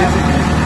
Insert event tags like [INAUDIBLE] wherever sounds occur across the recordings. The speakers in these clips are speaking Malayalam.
Music.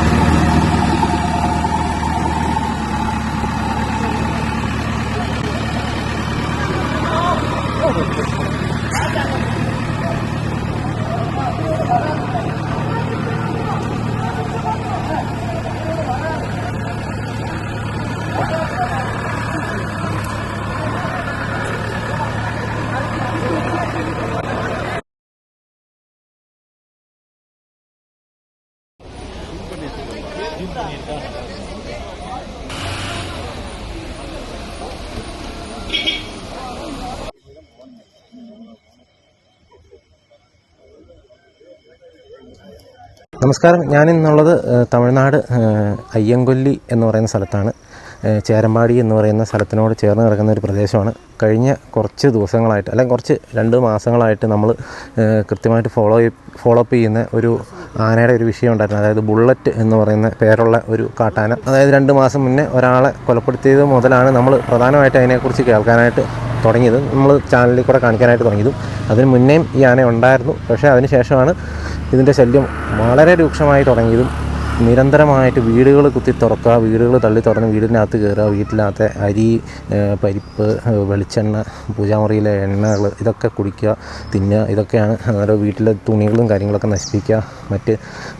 നമസ്കാരം. ഞാനിന്നുള്ളത് തമിഴ്നാട് അയ്യങ്കൊല്ലി എന്ന് പറയുന്ന സ്ഥലത്താണ്. ചേരമ്പാടി എന്ന് പറയുന്ന സ്ഥലത്തിനോട് ചേർന്ന് കിടക്കുന്ന ഒരു പ്രദേശമാണ്. കഴിഞ്ഞ കുറച്ച് ദിവസങ്ങളായിട്ട് അല്ലെങ്കിൽ കുറച്ച് രണ്ട് മാസങ്ങളായിട്ട് നമ്മൾ കൃത്യമായിട്ട് ഫോളോ ഫോളോ അപ്പ് ചെയ്യുന്ന ഒരു ആനയുടെ ഒരു വിഷയം ഉണ്ടായിരുന്നു. അതായത് ബുള്ളറ്റ് എന്ന് പറയുന്ന പേരുള്ള ഒരു കാട്ടാന. അതായത് രണ്ട് മാസം മുന്നേ ഒരാളെ കൊലപ്പെടുത്തിയത് മുതലാണ് നമ്മൾ പ്രധാനമായിട്ട് അതിനെക്കുറിച്ച് കേൾക്കാനായിട്ട് തുടങ്ങിയത്. നമ്മൾ ചാനലിൽ കൂടെ കാണിക്കാനായിട്ട് തുടങ്ങിയതും അതിന് മുന്നേയും ഈ ആന ഉണ്ടായിരുന്നു. പക്ഷേ അതിന് ശേഷമാണ് ഇതിന്റെ ശല്യം വളരെ രൂക്ഷമായി തുടങ്ങിയതും നിരന്തരമായിട്ട് വീടുകൾ കുത്തി തുറക്കുക വീടുകൾ തള്ളി തുറന്ന് വീടിനകത്ത് കയറുക വീട്ടിനകത്തെ അരി പരിപ്പ് വെളിച്ചെണ്ണ പൂജാമുറിയിലെ എണ്ണകൾ ഇതൊക്കെ കുടിക്കുക തിന്നുക ഇതൊക്കെയാണ് ഓരോ വീട്ടിലെ തുണികളും കാര്യങ്ങളൊക്കെ നശിപ്പിക്കുക മറ്റ്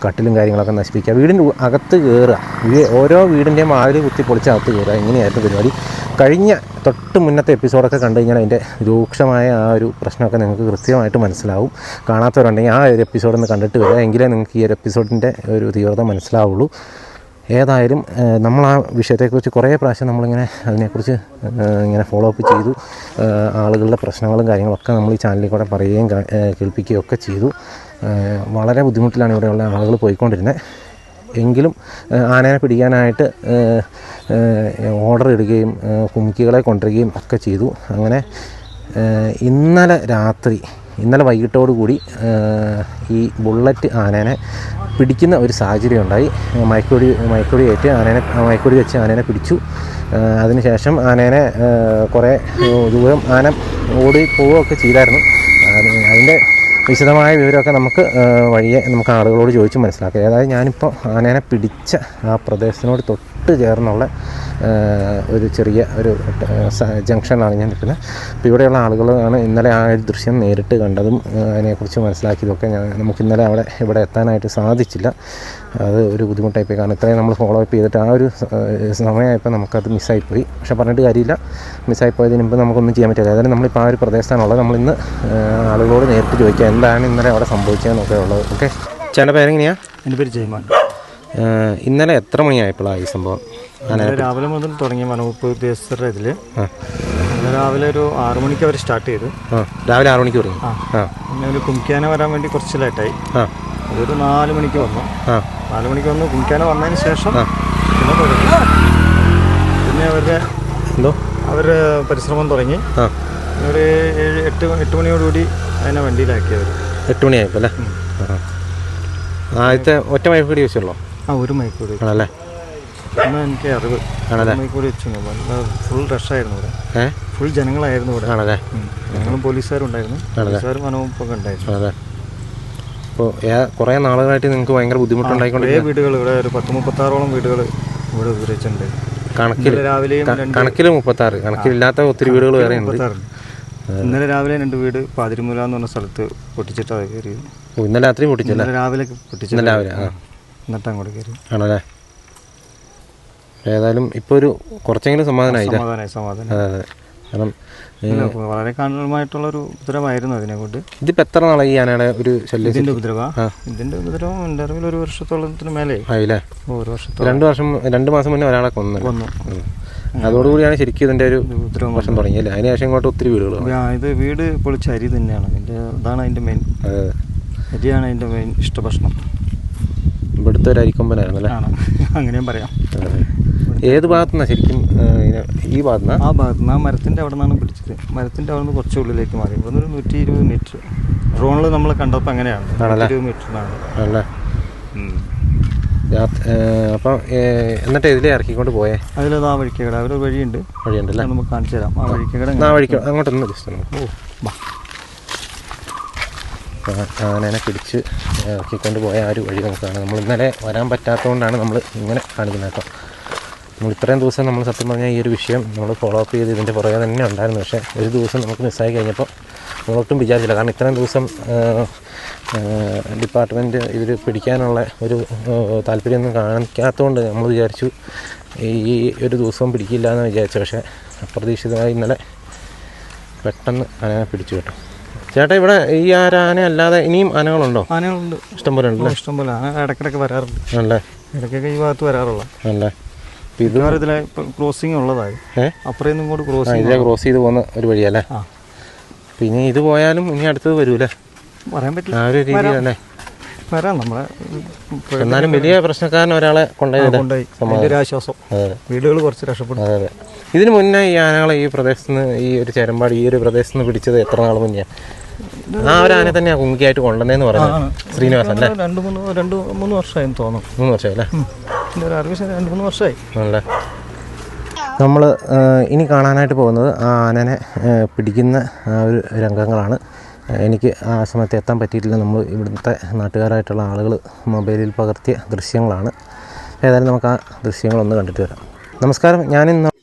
കട്ടിലും കാര്യങ്ങളൊക്കെ നശിപ്പിക്കുക. വീടിന്റെ അകത്ത് കയറുക ഓരോ വീടിന്റെയും വാതിൽ കുത്തി പൊളിച്ച് അകത്ത് കയറുക ഇങ്ങനെയായിരുന്നു പരിപാടി. കഴിഞ്ഞ തൊട്ട് മുന്നത്തെ എപ്പിസോഡൊക്കെ കണ്ടു കഴിഞ്ഞാൽ അതിന്റെ രൂക്ഷമായ ആ ഒരു പ്രശ്നമൊക്കെ നിങ്ങൾക്ക് കൃത്യമായിട്ട് മനസ്സിലാവും. കാണാത്തവരുണ്ടെങ്കിൽ ആ ഒരു എപ്പിസോഡ് ഒന്ന് കണ്ടിട്ട് വരിക. എങ്കിലേ നിങ്ങൾക്ക് ഈ ഒരു എപ്പിസോഡിന്റെ ഒരു തീവ്രത മനസ്സിലാവുള്ളൂ. ഏതായാലും നമ്മൾ ആ വിഷയത്തെക്കുറിച്ച് കുറേ പ്രാവശ്യം നമ്മളിങ്ങനെ അതിനെക്കുറിച്ച് ഇങ്ങനെ ഫോളോ അപ്പ് ചെയ്തു. ആളുകളുടെ പ്രശ്നങ്ങളും കാര്യങ്ങളൊക്കെ നമ്മൾ ഈ ചാനലിൽ കൂടെ പറയുകയും കേൾപ്പിക്കുകയും ഒക്കെ ചെയ്തു. വളരെ ബുദ്ധിമുട്ടിലാണ് ഇവിടെയുള്ള ആളുകൾ പോയിക്കൊണ്ടിരുന്നത്. എങ്കിലും ആനയെ പിടിക്കാനായിട്ട് ഓർഡർ ഇടുകയും കുമിക്കുകളെ കൊണ്ടുവരികയും ഒക്കെ ചെയ്തു. അങ്ങനെ ഇന്നലെ രാത്രി ഇന്നലെ വൈകിട്ടോടുകൂടി കൂടി ഈ ബുള്ളറ്റ് ആനേനെ പിടിക്കുന്ന ഒരു സാഹചര്യം ഉണ്ടായി. മയക്കൊടി മയക്കൊടി ഏറ്റ് ആനേനെ മയക്കൊടി വെച്ച് ആനേനെ പിടിച്ചു. അതിനുശേഷം ആനേനെ കുറേ ദൂരം ആന ഓടി പോവുകയൊക്കെ ചെയ്തായിരുന്നു. അത് അതിന്റെ വിശദമായ വിവരമൊക്കെ നമുക്ക് വഴിയെ നമുക്ക് ആളുകളോട് ചോദിച്ച് മനസ്സിലാക്കാം. അതായത് ഞാനിപ്പോൾ ആനേനെ പിടിച്ച ആ പ്രദേശത്തിനോട് തൊട്ട് ചേർന്നുള്ള ഒരു ചെറിയ ഒരു ജംഗ്ഷനാണ് ഞാൻ നിൽക്കുന്നത്. അപ്പോൾ ഇവിടെയുള്ള ആളുകളാണ് ഇന്നലെ ആ ഒരു ദൃശ്യം നേരിട്ട് കണ്ടതും അതിനെക്കുറിച്ച് മനസ്സിലാക്കിയതൊക്കെ ഞാൻ നമുക്ക് ഇന്നലെ അവിടെ ഇവിടെ എത്താനായിട്ട് സാധിച്ചില്ല. അത് ഒരു ബുദ്ധിമുട്ടായിപ്പോയി. കാരണം ഇത്രയും നമ്മൾ ഫോളോ അപ്പ് ചെയ്തിട്ട് ആ ഒരു സമയമായപ്പോൾ നമുക്കത് മിസ്സായിപ്പോയി. പക്ഷേ പറഞ്ഞിട്ട് കാര്യമില്ല. മിസ്സായിപ്പോയതിന് മുമ്പ് നമുക്കൊന്നും ചെയ്യാൻ പറ്റില്ല. അതായത് നമ്മളിപ്പോൾ ആ ഒരു പ്രദേശത്താണുള്ളത്. നമ്മളിന്ന് ആളുകളോട് നേരിട്ട് ചോദിക്കുക എന്താണ് ഇന്നലെ അവിടെ സംഭവിച്ചതെന്നൊക്കെ ഉള്ളത്. ഓക്കെ? ചേട്ടന്റെ പേരെങ്ങനെയാണ് എന്റെ പേര് ജയ്മാൻ. ഇന്നലെ എത്ര മണിയായപ്പോഴാണ് ഈ സംഭവം? രാവിലെ മുതൽ തുടങ്ങിയ വനവകുപ്പ് ഉദ്യോഗസ്ഥരുടെ ഇതിൽ രാവിലെ ഒരു ആറു മണിക്ക് അവർ സ്റ്റാർട്ട് ചെയ്തു. രാവിലെ ആറു മണിക്ക് തുടങ്ങി. പിന്നെ ഒരു കുമിക്കാന വരാൻ വേണ്ടി കുറച്ച് ലേറ്റായി. ഒരു അതൊരു നാല് മണിക്ക് വന്നു. നാല് മണിക്ക് വന്നു. കുമിക്കാന വന്നതിന് ശേഷം പിന്നെ തുടങ്ങി. പിന്നെ അവരുടെ എന്തോ? അവരുടെ പരിശ്രമം തുടങ്ങി. ഒരു ഏഴ് എട്ട് എട്ട് മണിയോടുകൂടി അതിനെ വണ്ടിയിലാക്കി അവർ എട്ട് മണിയായപ്പോൾ അല്ലേ? ആദ്യത്തെ ഒറ്റ മയക്കുടി വെച്ചുള്ളൂ ആ ഒരു മണിക്കൂർ ആണല്ലേ? എന്നാ എനിക്ക് അറിവ്. മണിക്കൂർ വെച്ചു. ഫുൾ റഷായിരുന്നു ഇവിടെ. ഫുൾ ജനങ്ങളായിരുന്നു ഇവിടെ. ആണല്ലേ? ഞങ്ങളും പോലീസുകാരും ഉണ്ടായിരുന്നു പോലീസുകാരും വനവകുപ്പൊക്കെ ഉണ്ടായിരുന്നു. അപ്പോൾ കുറേ നാളുകളായിട്ട് നിങ്ങൾക്ക് ഭയങ്കര ബുദ്ധിമുട്ടുണ്ടായിക്കൊണ്ട് വീടുകൾ ഇവിടെ ഒരു പത്ത് മുപ്പത്താറോളം വീടുകൾ ഇവിടെ ഉപയോഗിച്ചിട്ടുണ്ട് കണക്കിൽ രാവിലെ രാവിലെയും കണക്കിൽ മുപ്പത്താറ്. കണക്കിലില്ലാത്ത ഒത്തിരി വീടുകൾ വേറെ ഉണ്ട് ഇന്നലെ രാവിലെ രണ്ട് വീട് പാതിരിമൂല എന്ന് പറഞ്ഞ സ്ഥലത്ത് പൊട്ടിച്ചിട്ടാണ് കയറി. ഓ, ഇന്നലെ രാത്രി പൊട്ടിച്ചു രാവിലെ പൊട്ടിച്ചു രാവിലെ എന്നിട്ട് അങ്ങോട്ട് കയറി. ആണല്ലേ? ഏതായാലും ഇപ്പോൾ ഒരു കുറച്ചെങ്കിലും സമാധാനമായില്ല സമാധാനമായി സമാധാനം അതെ അതെ. കാരണം ഇല്ല, വളരെ കാണുമായിട്ടുള്ളൊരു ഉപദ്രവമായിരുന്നു അതിനെ കൊണ്ട് ഇതിപ്പോൾ എത്ര നാളായി ഈ ആനയുടെ ഒരു ശല്യം ഇതിന്റെ ഉപദ്രവ. ഇതിന്റെ ഉപദ്രവം അറിവിൽ ഒരു വർഷത്തോളത്തിന് മേലെ ആയില്ലേ? ഒരു വർഷത്തോളം. രണ്ട് വർഷം രണ്ട് മാസം മുന്നേ ഒരാളെ കൊന്നു വന്നു അതോടുകൂടിയാണ് ശരിക്കും ഇതിന്റെ ഒരു ഉപദ്രവം വർഷം തുടങ്ങിയല്ലേ അതിന് ശേഷം ഇങ്ങോട്ട് ഒത്തിരി വീടുകൾ ആ, ഇത് വീട് പൊളിച്ച അരി തന്നെയാണ്. അതിന്റെ അതാണ് അതിന്റെ മെയിൻ അതെ അതെ. അരിയാണ് അതിന്റെ മെയിൻ ഇഷ്ടഭക്ഷണം ഇവിടുത്തെ ഒരു അരിക്കൊമ്പനായിരുന്നു അല്ലേ? ആണ്. [LAUGHS] അങ്ങനെയും പറയാം. അതെ. ഏത് ഭാഗത്തുനിന്നാണ് ശരിക്കും ഈ ഭാഗത്തുനിന്നാ ആ ഭാഗത്ത് നിന്ന് ആ മരത്തിന്റെ അവിടെ നിന്നാണ് പിടിച്ചത്. മരത്തിന്റെ അവിടെ നിന്ന് കുറച്ച് ഉള്ളിലേക്ക് മാറി. ഇവിടെ ഒരു നൂറ്റി ഇരുപത് മീറ്റർ. ഡ്രോണിൽ നമ്മൾ കണ്ടപ്പോൾ അങ്ങനെയാണ്. മീറ്റർ ഇരുപത് മീറ്ററിനാണ്. അല്ലേ അപ്പം എന്നിട്ട് ഇതിലേ ഇറക്കിക്കൊണ്ട് പോയേ? അതിലത് ആ വഴിക്കകട അവിടെ വഴിയുണ്ട്. വഴിയുണ്ട് അല്ലേ നമുക്ക് കാണിച്ചു തരാം. ആ വഴിക്കകട ആ വഴിക്ക് അങ്ങോട്ടൊന്ന് ജസ്റ്റ് ഓ ബാ. ആനേനെ പിടിച്ച് ഇറക്കിക്കൊണ്ട് പോയ ആ ഒരു വഴി നമുക്കാണ് കാണാം. നമ്മൾ ഇന്നലെ വരാൻ പറ്റാത്തതുകൊണ്ടാണ് നമ്മൾ ഇങ്ങനെ കാണിക്കുന്നത് കേട്ടോ. നമ്മൾ ഇത്രയും ദിവസം നമ്മൾ സത്യം പറഞ്ഞാൽ ഈ ഒരു വിഷയം നമ്മൾ ഫോളോ അപ്പ് ചെയ്ത് ഇതിന്റെ പുറകെ തന്നെ ഉണ്ടായിരുന്നു. പക്ഷേ ഒരു ദിവസം നമുക്ക് മിസ്സായി കഴിഞ്ഞപ്പോൾ നമ്മളൊട്ടും വിചാരിച്ചില്ല. കാരണം ഇത്രയും ദിവസം ഡിപ്പാർട്ട്മെന്റ് ഇതിൽ പിടിക്കാനുള്ള ഒരു താല്പര്യമൊന്നും കാണിക്കാത്തതുകൊണ്ട് നമ്മൾ വിചാരിച്ചു ഈ ഒരു ദിവസം പിടിക്കില്ല എന്ന് വിചാരിച്ചു. പക്ഷേ അപ്രതീക്ഷിതമായി ഇന്നലെ പെട്ടെന്ന് ആനയെ പിടിച്ചു കേട്ടോ. ചേട്ടാ ഇവിടെ ഈ ആന അല്ലാതെ ഇനിയും ആനകളുണ്ടോ? ആനകളുണ്ട്. ഇഷ്ടംപോലെ ഉണ്ട് ഇഷ്ടംപോലെ ആന ഇടയ്ക്കിടയ്ക്ക് വരാറുണ്ട്. അല്ലേ ഇടയ്ക്കൊക്കെ ഈ ഭാഗത്ത് വരാറുള്ള. ആണല്ലേ? ഇത് ഇതിലെ ക്രോസിങ് ഉള്ളതായി. അപ്പുറം നിന്നും ഇങ്ങോട്ട് ആ ക്രോസിങ് ഇതിലെ ക്രോസ് ചെയ്ത് പോകുന്ന ഒരു വഴിയല്ലേ? പിന്നെ ഇത് പോയാലും ഇനി അടുത്തത് വരൂലേ പറയാൻ പറ്റില്ല. ആ ഒരു രീതിയിലല്ലേ? വരാം. നമ്മളെ. എന്നാലും വലിയ പ്രശ്നക്കാരൻ ഒരാളെ കൊണ്ടുപോയി ഒരു ആശ്വാസം. വീടുകൾ കുറച്ച് രക്ഷപ്പെടും. അതെ അതെ. ഇതിന് മുന്നേ ഈ ആനകളെ ഈ പ്രദേശത്ത് നിന്ന് ഈ ഒരു ചേരമ്പാടി ഈ ഒരു പ്രദേശത്ത് നിന്ന് പിടിച്ചത് എത്ര നാൾ മുന്നേ? ആ ഒരു ആന തന്നെയാണ് കുങ്കിയായിട്ട് കൊണ്ടുവന്നതെന്ന് പറഞ്ഞു ശ്രീനിവാസൻ അല്ലേ? രണ്ട് മൂന്ന് രണ്ട് മൂന്ന് വർഷമായി തോന്നുന്നു. മൂന്ന് വർഷമായി അല്ലേ. എന്റെ ഒരു അറിവ് രണ്ട് മൂന്ന് വർഷമായി. ആണല്ലേ? നമ്മൾ ഇനി കാണാനായിട്ട് പോകുന്നത് ആ ആനനെ പിടിക്കുന്ന ഒരു രംഗങ്ങളാണ്. എനിക്ക് ആ സമയത്ത് എത്താൻ പറ്റിയിട്ടില്ല. നമ്മൾ ഇവിടുത്തെ നാട്ടുകാരായിട്ടുള്ള ആളുകൾ മൊബൈലിൽ പകർത്തിയ ദൃശ്യങ്ങളാണ്. ഏതായാലും നമുക്ക് ആ ദൃശ്യങ്ങളൊന്ന് കണ്ടിട്ട് വരാം. നമസ്കാരം. ഞാനിന്ന്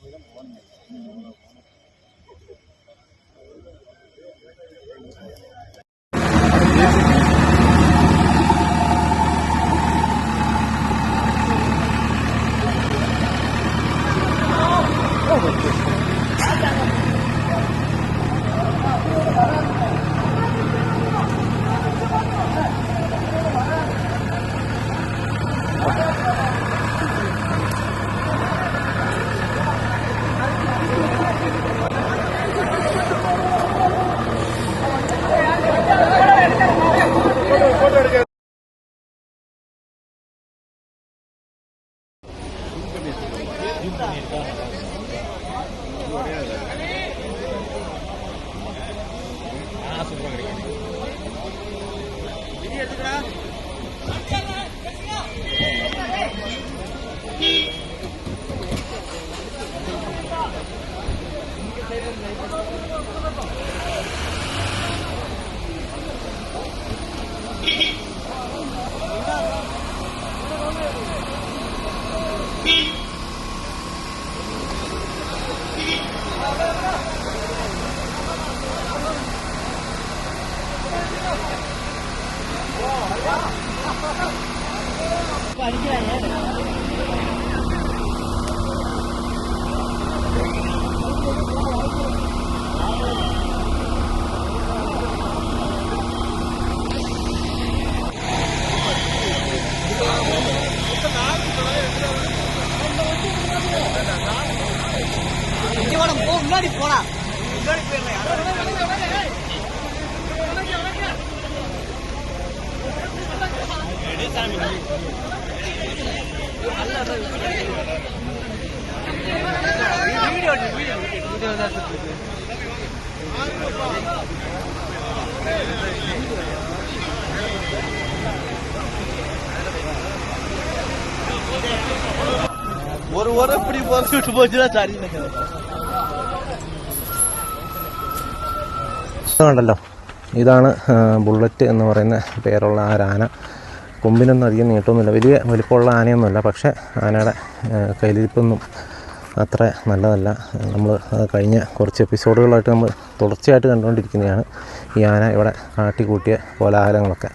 ஒரு ஒரு இப்படி போச்சு விட்டு போச்சுன்னா சரி കണ്ടല്ലോ ഇതാണ് ആ, ബുള്ളറ്റ് എന്ന് പറയുന്ന പേരുള്ള ആ ഒരു ആന കൊമ്പിനൊന്നും അധികം നീട്ടമൊന്നുമില്ല വലിയ വലിപ്പമുള്ള ആനയൊന്നുമല്ല. പക്ഷേ ആനയുടെ കയ്യിലിരിപ്പൊന്നും അത്ര നല്ലതല്ല. നമ്മൾ കഴിഞ്ഞ കുറച്ച് എപ്പിസോഡുകളായിട്ട് നമ്മൾ തുടർച്ചയായിട്ട് കണ്ടുകൊണ്ടിരിക്കുന്നതാണ് ഈ ആന ഇവിടെ കാട്ടിക്കൂട്ടിയ കോലാഹലങ്ങളൊക്കെ.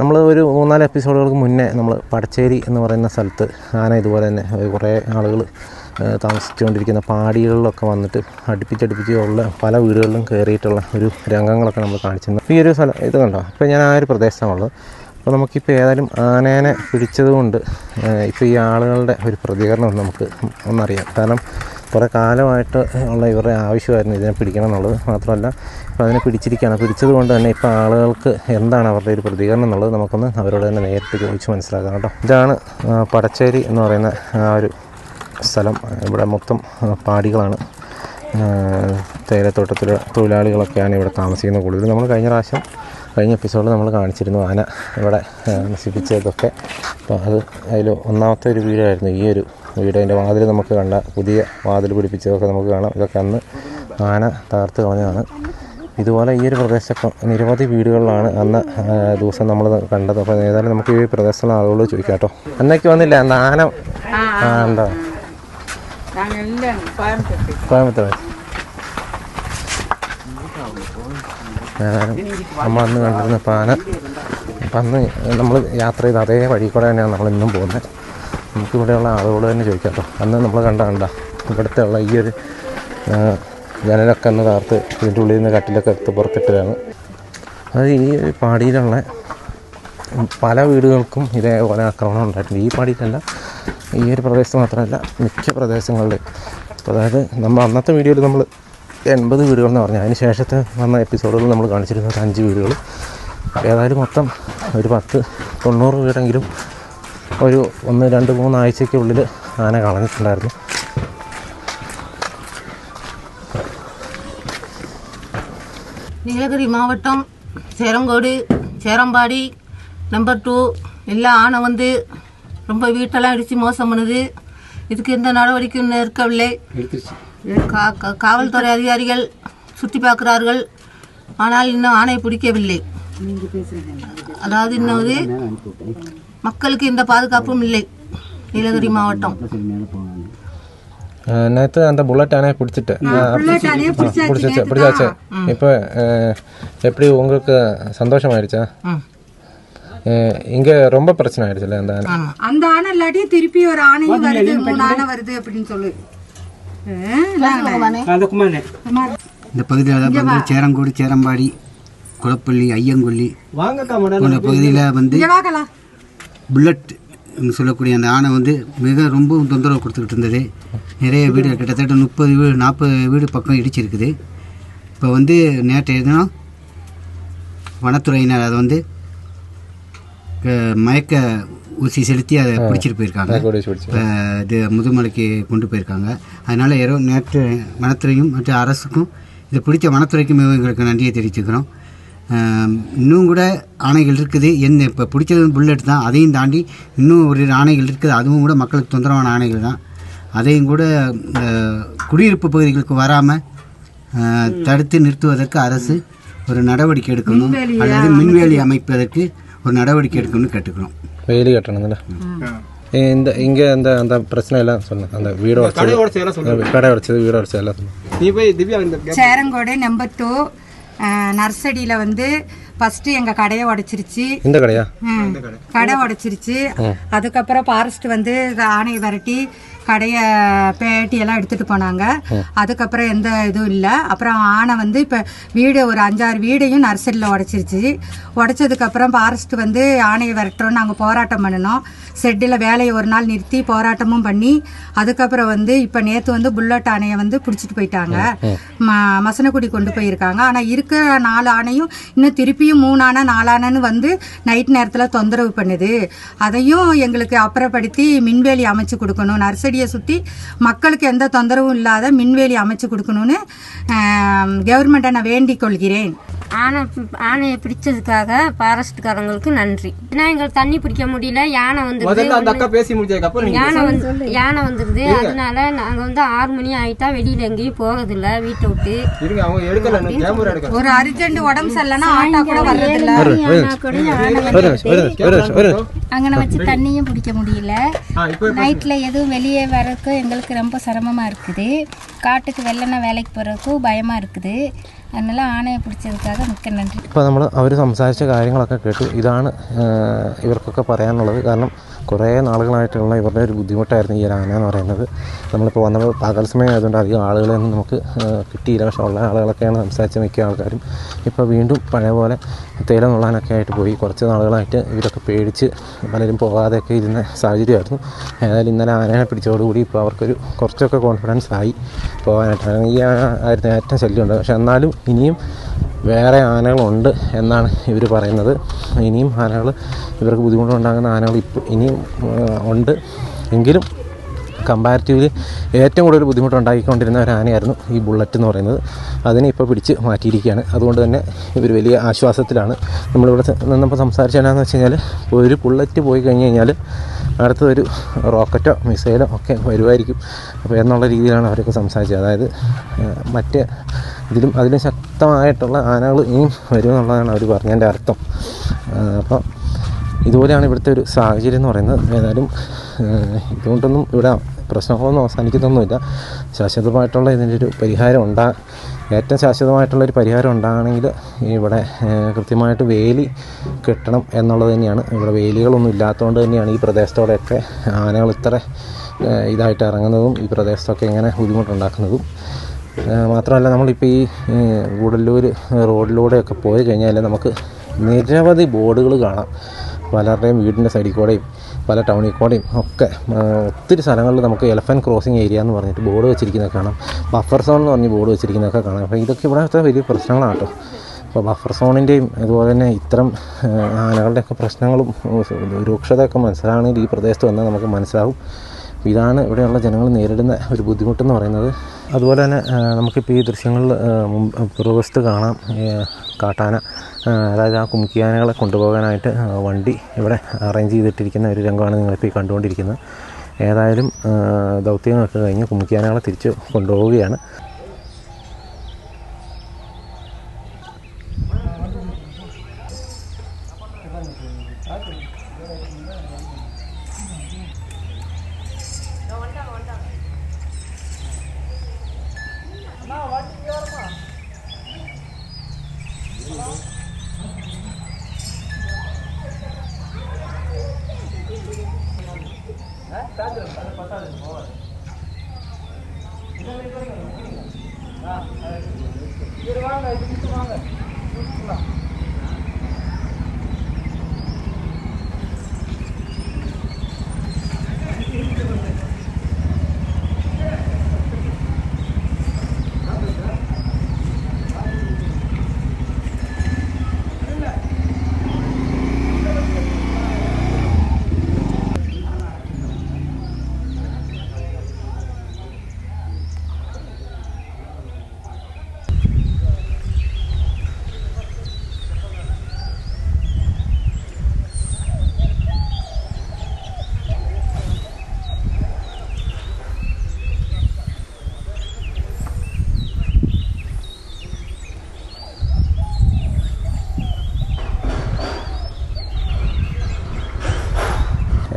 നമ്മൾ ഒരു മൂന്നാൽ എപ്പിസോഡുകൾക്ക് മുന്നേ നമ്മൾ പടച്ചേരി എന്ന് പറയുന്ന സ്ഥലത്ത് ആന ഇതുപോലെ തന്നെ കുറേ ആളുകൾ താമസിച്ചുകൊണ്ടിരിക്കുന്ന പാടികളിലൊക്കെ വന്നിട്ട് അടുപ്പിച്ചടുപ്പിച്ച് ഉള്ള പല വീടുകളിലും കയറിയിട്ടുള്ള ഒരു രംഗങ്ങളൊക്കെ നമ്മൾ കാണിച്ചിരുന്നു. ഈ ഒരു സ്ഥലം ഇത് കണ്ടോ? ഇപ്പോൾ ഞാൻ ആ ഒരു പ്രദേശമാണുള്ളത് അപ്പോൾ നമുക്കിപ്പോൾ ഏതായാലും ആനേനെ പിടിച്ചത് കൊണ്ട് ഇപ്പോൾ ഈ ആളുകളുടെ ഒരു പ്രതികരണം നമുക്ക് ഒന്നറിയാം. കാരണം കുറേ കാലമായിട്ട് ഉള്ള ഇവരുടെ ആവശ്യമായിരുന്നു ഇതിനെ പിടിക്കണം എന്നുള്ളത്. മാത്രമല്ല ഇപ്പോൾ അതിനെ പിടിച്ചിരിക്കുകയാണ്. പിടിച്ചത് കൊണ്ട് തന്നെ ഇപ്പോൾ ആളുകൾക്ക് എന്താണ് അവരുടെ ഒരു പ്രതികരണം എന്നുള്ളത് നമുക്കൊന്ന് അവരോട് തന്നെ നേരിട്ട് ചോദിച്ച് മനസ്സിലാക്കാം കേട്ടോ. ഇതാണ് പടച്ചേരി എന്ന് പറയുന്ന ആ ഒരു സ്ഥലം. ഇവിടെ മൊത്തം പാടികളാണ്. തേയിലത്തോട്ടത്തിലെ തൊഴിലാളികളൊക്കെയാണ് ഇവിടെ താമസിക്കുന്നത് കൂടുതൽ നമ്മൾ കഴിഞ്ഞ പ്രാവശ്യം കഴിഞ്ഞ എപ്പിസോഡിൽ നമ്മൾ കാണിച്ചിരുന്നു ആന ഇവിടെ നശിപ്പിച്ചതൊക്കെ. അപ്പോൾ അത് അതിൽ ഒന്നാമത്തെ ഒരു വീടായിരുന്നു. ഈ ഒരു വീട് അതിന്റെ വാതിൽ നമുക്ക് കണ്ട പുതിയ വാതിൽ പിടിപ്പിച്ചതൊക്കെ നമുക്ക് കാണാം. ഇതൊക്കെ അന്ന് ആന തകർത്ത് കളഞ്ഞതാണ്. ഇതുപോലെ ഈ ഒരു പ്രദേശത്തൊക്കെ നിരവധി വീടുകളിലാണ് അന്ന് ദിവസം നമ്മൾ കണ്ടത്. അപ്പോൾ ഏതായാലും നമുക്ക് ഈ പ്രദേശത്തുള്ള ആളുകളോട് ചോദിക്കാം കേട്ടോ. അന്നേക്ക് വന്നില്ല അന്ന് ആന? ആ ഉണ്ടോ? കോയമ്പത്തൂർ നമ്മൾ അന്ന് കണ്ടിരുന്ന പാന. അപ്പം അന്ന് നമ്മൾ യാത്ര ചെയ്ത അതേ വഴി കൂടെ തന്നെയാണ് നമ്മൾ ഇന്നും പോകുന്നത്. നമുക്ക് ഇവിടെയുള്ള ആളുകൾ തന്നെ ചോദിക്കാം കേട്ടോ അന്ന് നമ്മൾ കണ്ട കണ്ട. ഇവിടുത്തെ ഉള്ള ഈ ഒരു ജനലൊക്കെ ഒന്ന് തകർത്ത് ഇതിന്റെ ഉള്ളിൽ നിന്ന് കട്ടിലൊക്കെ എടുത്ത് പുറത്തിട്ടതാണ്. അത് ഈ ഒരു പാടിയിലുള്ള പല വീടുകൾക്കും ഇതേപോലെ ആക്രമണം ഉണ്ടായിട്ടുണ്ട്. ഈ പാടിയിലല്ല ഈ ഒരു പ്രദേശത്ത് മാത്രമല്ല മിക്ക പ്രദേശങ്ങളിലും അപ്പോൾ അതായത് നമ്മൾ അന്നത്തെ വീഡിയോയിൽ നമ്മൾ എൺപത് വീടുകൾ എന്ന് പറഞ്ഞു അതിന് ശേഷത്തെ വന്ന എപ്പിസോഡുകൾ നമ്മൾ കാണിച്ചിരുന്നത് അഞ്ച് വീടുകൾ ഏതായാലും മൊത്തം ഒരു പത്ത് തൊണ്ണൂറ് വീടെങ്കിലും ഒരു ഒന്ന് രണ്ട് മൂന്ന് ആഴ്ചയ്ക്കുള്ളിൽ ആന കളഞ്ഞിട്ടുണ്ടായിരുന്നു நீலகிரி மாவட்டம் சேரங்கோடு சேரம்பாடி நம்பர் டூ எல்லா ஆனை வந்து ரொம்ப வீட்டெல்லாம் இடித்து மோசம் பண்ணுது. இதுக்கு எந்த நடவடிக்கையும் இருக்கவில்லை காவல்துறை அதிகாரிகள் சுற்றி பார்க்கிறார்கள். ஆனால் இன்னும் ஆணையை பிடிக்கவில்லை. அதாவது இன்னும் இது மக்களுக்கு எந்த பாதுகாப்பும் இல்லை. நீலகிரி மாவட்டம். நேற்று அந்த புல்லட் ஆனையை பிடிச்சிட்டு. பிடிச்சாச்சு பிடிச்சாச்சு. இப்போ எப்படி உங்களுக்கு சந்தோஷமாயிடுச்சா? இங்கே ரொம்ப பிரச்சனை ஆயிடுச்சுல்ல அந்த ஆனை ஆமாம் அந்த ஆனை இல்லாட்டி திருப்பி ஒரு ஆணையும் வருது மூணு ஆனை வருது அப்படின்னு சொல்லு. இந்த பகுதியில் தான் வந்து சேரங்கோடு சேரம்பாடி குளப்பள்ளி ஐயங்கொல்லி. போன்ற பகுதியில் வந்து புல்லட் சொல்லக்கூடிய அந்த ஆணை வந்து மிக ரொம்பவும் தொந்தரவு கொடுத்துக்கிட்டு இருந்தது. நிறைய வீடு கிட்டத்தட்ட முப்பது வீடு நாற்பது வீடு பக்கம் இடிச்சிருக்குது. இப்போ வந்து நேற்றைய தினம் வனத்துறையினர் அதை வந்து மயக்க ஊசி செலுத்தி அதை பிடிச்சிட்டு போயிருக்காங்க. இது முதுமலைக்கு கொண்டு போயிருக்காங்க. அதனால் இரவு நேற்று வனத்துறையும் மற்ற அரசுக்கும் இது பிடிச்ச வனத்துறைக்கும் எங்களுக்கு நன்றியை தெரிவிச்சுக்கிறோம். இன்னும் கூட ஆணைகள் இருக்குது. என்ன இப்போ பிடிச்சது புல்லட் தான். அதையும் தாண்டி இன்னும் ஒரு ஆணைகள் இருக்குது. அதுவும் கூட மக்களுக்கு தொந்தரவான ஆணைகள் தான். அதையும் கூட இந்த குடியிருப்பு பகுதிகளுக்கு வராமல் தடுத்து நிறுத்துவதற்கு அரசு ஒரு நடவடிக்கை எடுக்கணும். அல்லது மின்வேலி அமைப்பதற்கு ஒரு நடவடிக்கை எடுக்கணும்னு கேட்டுக்கிறோம். வேலி கட்டணும்ல. இந்த இங்கே அந்த அந்த பிரச்சனை எல்லாம் சொன்னேன் அந்த வீடு உடச்சது கடை உடச்சது வீடு உடச்சது எல்லாம் சொன்னேன் சேரங்கோடு நம்பர் டூ நர்சரியில் வந்து ஃபஸ்ட்டு எங்கள் கடையை உடைச்சிருச்சு. இந்த கடையா. கடை? உடைச்சிருச்சு. அதுக்கப்புறம் ஃபாரஸ்ட் வந்து ஆணையை விரட்டி கடையை பேட்டி எல்லாம் எடுத்துட்டு போனாங்க. அதுக்கப்புறம் எந்த இதுவும் இல்லை. அப்புறம் ஆனை வந்து இப்போ வீடு ஒரு அஞ்சாறு வீடையும் நர்சரியில் உடைச்சிருச்சு. உடைச்சதுக்கப்புறம் ஃபாரஸ்ட் வந்து ஆணையை விரட்டுறோம் நாங்கள் போராட்டம் பண்ணினோம். செட்டில் வேலையை ஒரு நாள் நிறுத்தி போராட்டமும் பண்ணி அதுக்கப்புறம் வந்து இப்போ நேற்று வந்து புல்லட் ஆணையை வந்து பிடிச்சிட்டு போயிட்டாங்க. ம மசனக்குடி கொண்டு போயிருக்காங்க. ஆனால் இருக்கிற நாலு ஆணையும் இன்னும் திருப்பியும் மூணு ஆனை நாலு ஆனைன்னு வந்து நைட் நேரத்தில் தொந்தரவு பண்ணுது. அதையும் எங்களுக்கு அப்புறப்படுத்தி மின்வேலி அமைச்சு கொடுக்கணும். நர்சரியை சுற்றி மக்களுக்கு எந்த தொந்தரவும் இல்லாத மின்வேலி அமைச்சு கொடுக்கணும்னு கவர்மெண்ட்டை நான் வேண்டிக் கொள்கிறேன். ஆனை ஆனையை பிடிச்சதுக்காக ஃபாரஸ்ட்காரங்களுக்கு நன்றி. ஏன்னா எங்களுக்கு தண்ணி பிடிக்க முடியல யானை வந்துருது. யானை வந்து யானை வந்துருது. அதனால நாங்க வந்து ஆறு மணி ஆயிட்டா வெளியில எங்கேயும் போகிறதில்ல வீட்டை விட்டு. ஒரு அர்ஜென்ட் உடம்பு சரியில்லைன்னா ஆட்டோ கூட வர்றதில்ல. அங்கன வச்சு தண்ணியும் பிடிக்க முடியல. நைட்டில் எதுவும் வெளியே வரக்கு எங்களுக்கு ரொம்ப சிரமமாக இருக்குது. காட்டுக்கு வெள்ளனா வேலைக்கு போகிறதுக்கும் பயமாக இருக்குது. அதனால ஆணையை பிடிச்சதுக்காக അപ്പോൾ നമ്മൾ അവർ സംസാരിച്ച കാര്യങ്ങളൊക്കെ കേട്ടു. ഇതാണ് ഇവർക്കൊക്കെ പറയാനുള്ളത്. കാരണം കുറേ നാളുകളായിട്ടുള്ള ഇവരുടെ ഒരു ബുദ്ധിമുട്ടായിരുന്നു ഈ ആന എന്ന് പറയുന്നത്. നമ്മളിപ്പോൾ വന്ന പകൽ സമയം ആയതുകൊണ്ട് അധികം ആളുകളെയൊന്നും നമുക്ക് കിട്ടിയില്ല. പക്ഷേ ഉള്ള ആളുകളൊക്കെയാണ് സംസാരിച്ച മിക്ക ആൾക്കാരും. ഇപ്പോൾ വീണ്ടും പഴയ പോലെ തേയില നുള്ളാനൊക്കെ ആയിട്ട് പോയി. കുറച്ച് നാളുകളായിട്ട് ഇവരൊക്കെ പേടിച്ച് പലരും പോകാതെയൊക്കെ ഇരുന്ന സാഹചര്യമായിരുന്നു. ഏതായാലും ഇന്നലെ ആനയെ പിടിച്ചതോടുകൂടി ഇപ്പോൾ അവർക്കൊരു കുറച്ചൊക്കെ കോൺഫിഡൻസ് ആയി പോകാനായിട്ട്. ഈ ആയിരുന്നു ഏറ്റവും ശല്യമുണ്ട്. പക്ഷേ എന്നാലും ഇനിയും വേറെ ആനകളുണ്ട് എന്നാണ് ഇവർ പറയുന്നത്. ഇനിയും ആനകൾ ഇവർക്ക് ബുദ്ധിമുട്ടുണ്ടാകുന്ന ആനകൾ ഇപ്പോൾ ഇനിയും ഉണ്ട്. എങ്കിലും കമ്പാരിറ്റീവ്ലി ഏറ്റവും കൂടുതൽ ബുദ്ധിമുട്ടുണ്ടാക്കിക്കൊണ്ടിരുന്ന ഒരു ആനയായിരുന്നു ഈ ബുള്ളറ്റ് എന്ന് പറയുന്നത്. അതിനെ ഇപ്പോൾ പിടിച്ച് മാറ്റിയിരിക്കുകയാണ്. അതുകൊണ്ട് തന്നെ ഇവർ വലിയ ആശ്വാസത്തിലാണ്. നമ്മളിവിടെ നിന്നപ്പോൾ സംസാരിച്ചാലെന്ന് വെച്ച് കഴിഞ്ഞാൽ ഒരു ബുള്ളറ്റ് പോയി കഴിഞ്ഞ് കഴിഞ്ഞാൽ അടുത്തൊരു റോക്കറ്റോ മിസൈലോ ഒക്കെ വരുമായിരിക്കും അപ്പോൾ എന്നുള്ള രീതിയിലാണ് അവരൊക്കെ സംസാരിച്ചത്. അതായത് മറ്റേ ഇതിലും അതിലും ശക്തമായിട്ടുള്ള ആനകൾ ഇനിയും വരുമെന്നുള്ളതാണ് അവർ പറഞ്ഞതിന്റെ അർത്ഥം. അപ്പോൾ ഇതുപോലെയാണ് ഇവിടുത്തെ ഒരു സാഹചര്യം എന്ന് പറയുന്നത്. ഏതായാലും ഇതുകൊണ്ടൊന്നും ഇവിടെ പ്രശ്നങ്ങളൊന്നും അവസാനിക്കുന്നൊന്നുമില്ല. ശാശ്വതമായിട്ടുള്ള ഇതിന്റെ ഒരു പരിഹാരം ഉണ്ടാ ഏറ്റവും ശാശ്വതമായിട്ടുള്ളൊരു പരിഹാരം ഉണ്ടാകണമെങ്കിൽ ഇവിടെ കൃത്യമായിട്ട് വേലി കെട്ടണം എന്നുള്ളത് തന്നെയാണ്. ഇവിടെ വേലികളൊന്നും ഇല്ലാത്തതുകൊണ്ട് തന്നെയാണ് ഈ പ്രദേശത്തോടെയൊക്കെ ആനകൾ ഇത്ര ഇതായിട്ട് ഇറങ്ങുന്നതും ഈ പ്രദേശത്തൊക്കെ ഇങ്ങനെ ബുദ്ധിമുട്ടുണ്ടാക്കുന്നതും. മാത്രമല്ല നമ്മളിപ്പോൾ ഈ ഗൂഡല്ലൂർ റോഡിലൂടെയൊക്കെ പോയി കഴിഞ്ഞാൽ നമുക്ക് നിരവധി ബോർഡുകൾ കാണാം. പലരുടെയും വീടിന്റെ സൈഡിൽ കൂടെയും. പല ടൗണിൽ കൂടെയും ഒക്കെ ഒത്തിരി സ്ഥലങ്ങളിൽ നമുക്ക് എലഫന്റ് ക്രോസിങ് ഏരിയ എന്ന് പറഞ്ഞിട്ട് ബോർഡ് വെച്ചിരിക്കുന്നതൊക്കെ കാണാം. ബഫർ സോൺ എന്ന് പറഞ്ഞ് ബോർഡ് വെച്ചിരിക്കുന്നതൊക്കെ കാണാം. അപ്പോൾ ഇതൊക്കെ ഇവിടുത്തെ വലിയ പ്രശ്നങ്ങളാണ് കേട്ടോ. അപ്പോൾ ബഫർ സോണിന്റെയും അതുപോലെ തന്നെ ഇത്തരം ആനകളുടെയൊക്കെ പ്രശ്നങ്ങളും രൂക്ഷതയൊക്കെ മനസ്സിലാണെങ്കിൽ ഈ പ്രദേശത്ത് വന്നാൽ നമുക്ക് മനസ്സിലാവും. അപ്പോൾ ഇതാണ് ഇവിടെയുള്ള ജനങ്ങൾ നേരിടുന്ന ഒരു ബുദ്ധിമുട്ടെന്ന് പറയുന്നത്. അതുപോലെ തന്നെ നമുക്കിപ്പോൾ ഈ ദൃശ്യങ്ങളിൽ പുറവശത്ത് കാണാം. കാട്ടാന അതായത് ആ കുമുക്കിയാനകളെ കൊണ്ടുപോകാനായിട്ട് വണ്ടി ഇവിടെ അറേഞ്ച് ചെയ്തിട്ടിരിക്കുന്ന ഒരു രംഗമാണ് നിങ്ങളിപ്പോൾ ഈ കണ്ടുകൊണ്ടിരിക്കുന്നത്. ഏതായാലും ദൗത്യങ്ങളൊക്കെ കഴിഞ്ഞ് കുമുക്കിയാനകളെ തിരിച്ച് കൊണ്ടുപോവുകയാണ്. 的。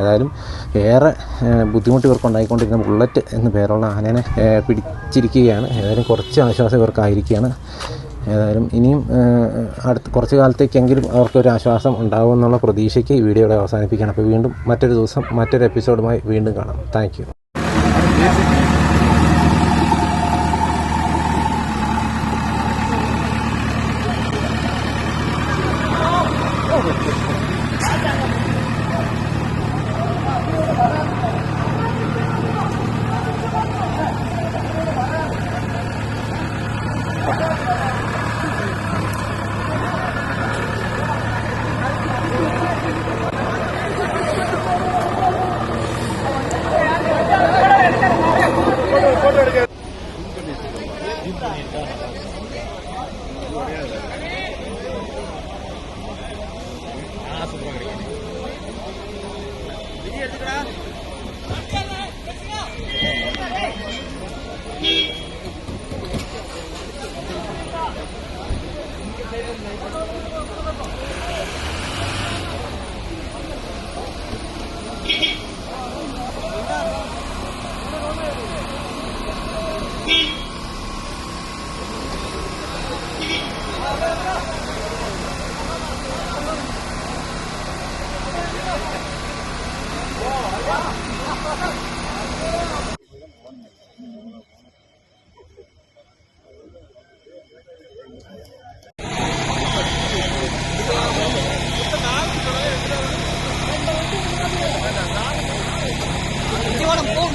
ഏതായാലും ഏറെ ബുദ്ധിമുട്ട് ഇവർക്ക് ഉണ്ടായിക്കൊണ്ടിരുന്ന ബുള്ളറ്റ് എന്ന് പേരുള്ള ആനേനെ പിടിച്ചിരിക്കുകയാണ്. ഏതായാലും കുറച്ച് ആശ്വാസം ഇവർക്കായിരിക്കുകയാണ്. ഏതായാലും ഇനിയും അടുത്ത് കുറച്ച് കാലത്തേക്കെങ്കിലും അവർക്കൊരു ആശ്വാസം ഉണ്ടാകുമെന്നുള്ള പ്രതീക്ഷയ്ക്ക് ഈ വീഡിയോ ഇവിടെ അവസാനിപ്പിക്കുകയാണ്. അപ്പോൾ വീണ്ടും മറ്റൊരു ദിവസം മറ്റൊരു എപ്പിസോഡുമായി വീണ്ടും കാണാം. താങ്ക് பண்ணியிருக்காங்க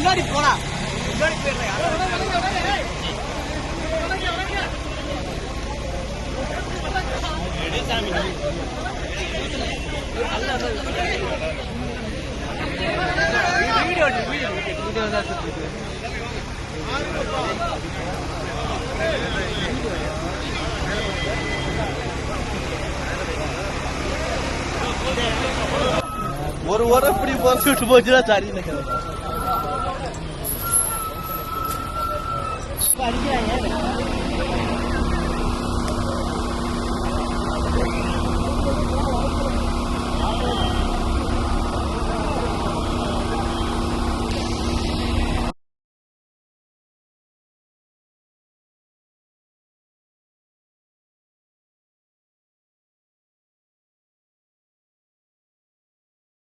முன்னாடி போடா. ஒரு வாரம் இப்படி போட்டு போச்சுன்னா சரி நினைக்கிறேன் पर ही आए हैं।